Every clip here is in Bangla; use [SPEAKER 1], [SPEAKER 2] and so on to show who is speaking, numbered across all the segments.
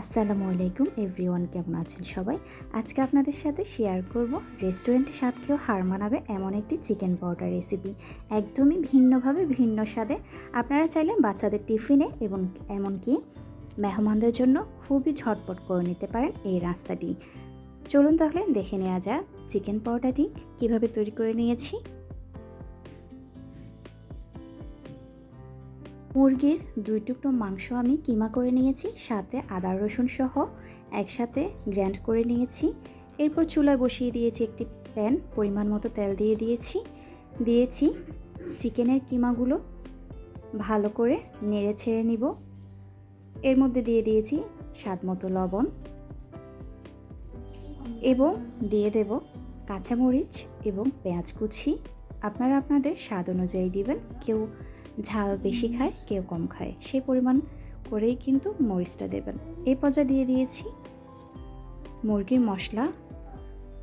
[SPEAKER 1] আসসালামু আলাইকুম এভরিওয়ান, কেমন আছেন সবাই? আজকে আপনাদের সাথে শেয়ার করব রেস্টুরেন্টের স্বাদকেও হার মানাবে এমন একটি চিকেন পাউডার রেসিপি একদমই ভিন্নভাবে ভিন্ন স্বাদে। আপনারা চাইলে বাচ্চাদের টিফিনে এবং এমনকি মেহমানদের জন্য খুবই ঝটপট করে নিতে পারেন এই রাস্তাটি। চলুন তাহলে দেখে নেওয়া যাক চিকেন পাউডারটি কীভাবে তৈরি করে নিয়েছি। মুরগির দুই টুকরো মাংস আমি কিমা করে নিয়েছি, সাথে আদা, রসুন সহ একসাথে গ্র্যান্ড করে নিয়েছি। এরপর চুলায় বসিয়ে দিয়েছি একটি প্যান, পরিমাণ মতো তেল দিয়ে দিয়েছি। দিয়েছি চিকেনের কিমাগুলো, ভালো করে নেড়ে ছেড়ে নিব। এর মধ্যে দিয়ে দিয়েছি স্বাদ মতো লবণ এবং দিয়ে দেব কাঁচামরিচ এবং পেঁয়াজ কুচি। আপনারা আপনাদের স্বাদ অনুযায়ী দিবেন, কেউ ঝাল বেশি খায়, কেউ কম খায়। সেই পরিমাণ করেই কিন্তু মরিচটা দেবেন। এই পর্যায়ে দিয়ে দিয়েছি মুরগির মশলা।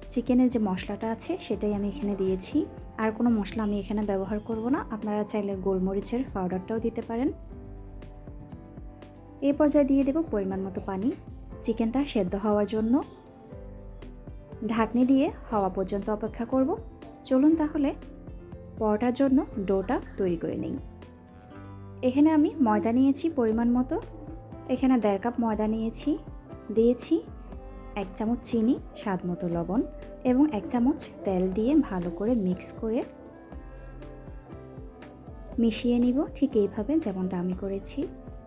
[SPEAKER 1] চিকেনের যে মশলাটা আছে, সেটাই আমি এখানে দিয়েছি। আর কোনো মশলা আমি এখানে ব্যবহার করব না। আপনারা চাইলে গোলমরিচের পাউডারটাও দিতে পারেন। এই পর্যায়ে দিয়ে দেব পরিমাণ মতো পানি। চিকেনটা সেদ্ধ হওয়ার জন্য ঢাকনি দিয়ে হওয়া পর্যন্ত অপেক্ষা করব। চলুন তাহলে পরোটার জন্য ডোটা তৈরি করে নিই। এখানে আমি ময়দা নিয়েছি পরিমাণ মতো। এখানে দেড় কাপ ময়দা নিয়েছি, দিয়েছি এক চামচ চিনি, স্বাদ মতো লবণ এবং এক চামচ তেল দিয়ে ভালো করে মিক্স করে মিশিয়ে নিব। ঠিক এইভাবে যেমনটা আমি করেছি।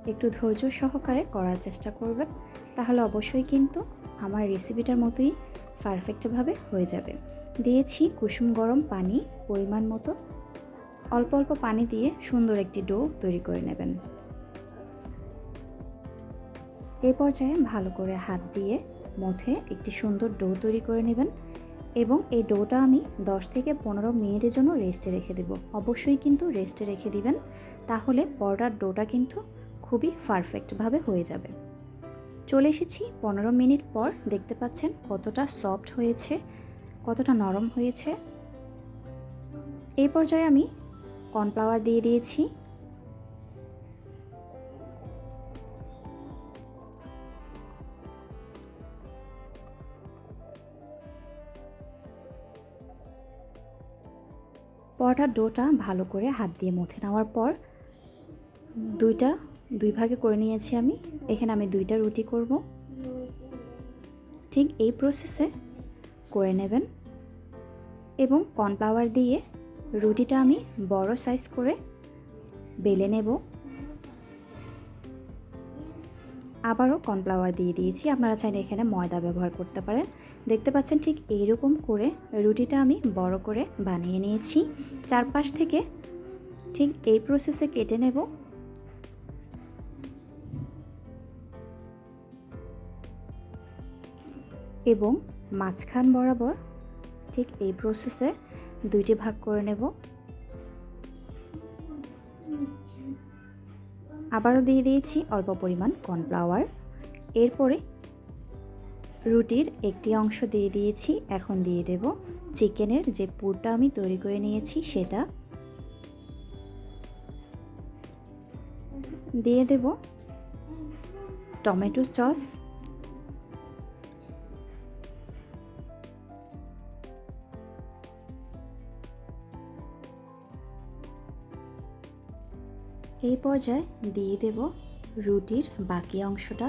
[SPEAKER 1] একটু ধৈর্য সহকারে করার চেষ্টা করবেন, তাহলে অবশ্যই কিন্তু আমার রেসিপিটার মতোই পারফেক্টভাবে হয়ে যাবে। দিয়েছি কুসুম গরম পানি পরিমাণ মতো। অল্প অল্প পানি দিয়ে সুন্দর একটি ডো তৈরি করে নেবেন। এ পর্যায়ে ভালো করে হাত দিয়ে মধ্যে একটি সুন্দর ডো তৈরি করে নেবেন এবং এই ডোটা আমি 10 থেকে পনেরো মিনিটের জন্য রেস্টে রেখে দেব। অবশ্যই কিন্তু রেস্টে রেখে দিবেন, তাহলে পরোটার ডোটা কিন্তু খুবই পারফেক্টভাবে হয়ে যাবে। চলে এসেছি পনেরো মিনিট পর, দেখতে পাচ্ছেন কতটা সফট হয়েছে, কতটা নরম হয়েছে। এই পর্যায়ে আমি কর্নফ্লাওয়ার দিয়ে দিয়েছি। পরোটার ডোটা ভালো করে হাত দিয়ে মথে নেওয়ার পর দুইটা, দুই ভাগে করে নিয়েছি আমি। এখানে আমি দুইটা রুটি করব। ঠিক এই প্রসেসে করে নেবেন। এবং কর্নফ্লাওয়ার দিয়ে রুটিটা আমি বড় সাইজ করে বেলে নেব। আবারও কর্নফ্লাওয়ার দিয়ে দিয়েছি। আপনারা চাইলে এখানে ময়দা ব্যবহার করতে পারেন। দেখতে পাচ্ছেন ঠিক এইরকম করে রুটিটা আমি বড় করে বানিয়ে নিয়েছি। চারপাশ থেকে ঠিক এই প্রসেসে কেটে নেব। এবং মাঝখান বরাবর ঠিক এই প্রসেসে দুইটি ভাগ করে নেব। আবারও দিয়ে দিয়েছি অল্প পরিমাণ কর্নফ্লাওয়ার। এরপরে রুটির একটি অংশ দিয়ে দিয়েছি, এখন দিয়ে দেব চিকেনের যে পুরটা আমি তৈরি করে নিয়েছি সেটা। দিয়ে দেব টমেটো সস। এই পর্যায়ে দিয়ে দেব রুটির বাকি অংশটা।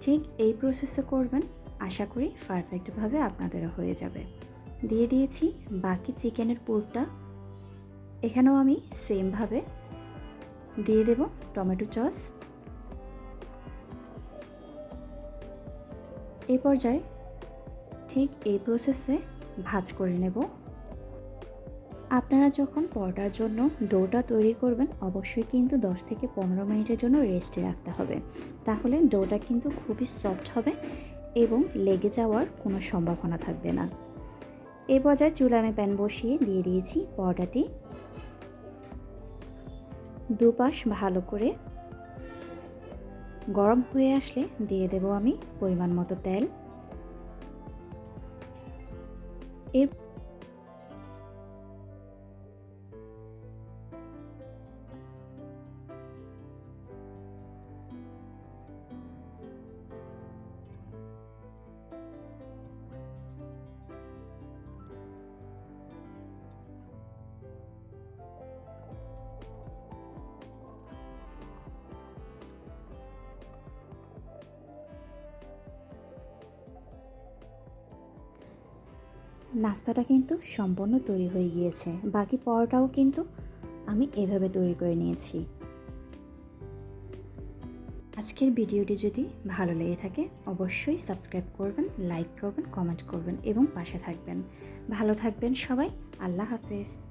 [SPEAKER 1] ঠিক এই প্রসেসে করবেন, আশা করি পারফেক্টভাবে আপনাদেরও হয়ে যাবে। দিয়ে দিয়েছি বাকি চিকেনের পুরটা। এখানেও আমি সেমভাবে দিয়ে দেব টমেটো সস এই পর্যায়ে ঠিক এই প্রসেসে ভাজ করে নেব। আপনারা যখন পরোটার জন্য ডোটা তৈরি করবেন, অবশ্যই কিন্তু 10 থেকে পনেরো মিনিটের জন্য রেস্টে রাখতে হবে। তাহলে ডোটা কিন্তু খুবই সফট হবে এবং লেগে যাওয়ার কোনো সম্ভাবনা থাকবে না। এই পর্যায়ে চুলা আমি প্যান বসিয়ে দিয়ে দিয়েছি পরোটাটি। দুপাশ ভালো করে গরম হয়ে আসলে দিয়ে দেব আমি পরিমাণ মতো তেল। এর নাস্তাটা কিন্তু সম্পূর্ণ তৈরি হয়ে গিয়েছে। বাকি পরোটাও কিন্তু আমি এভাবে তৈরি করে নিয়েছি। আজকের ভিডিওটি যদি ভালো লেগে থাকে, অবশ্যই সাবস্ক্রাইব করবেন, লাইক করবেন, কমেন্ট করবেন এবং পাশে থাকবেন। ভালো থাকবেন সবাই, আল্লাহ হাফেজ।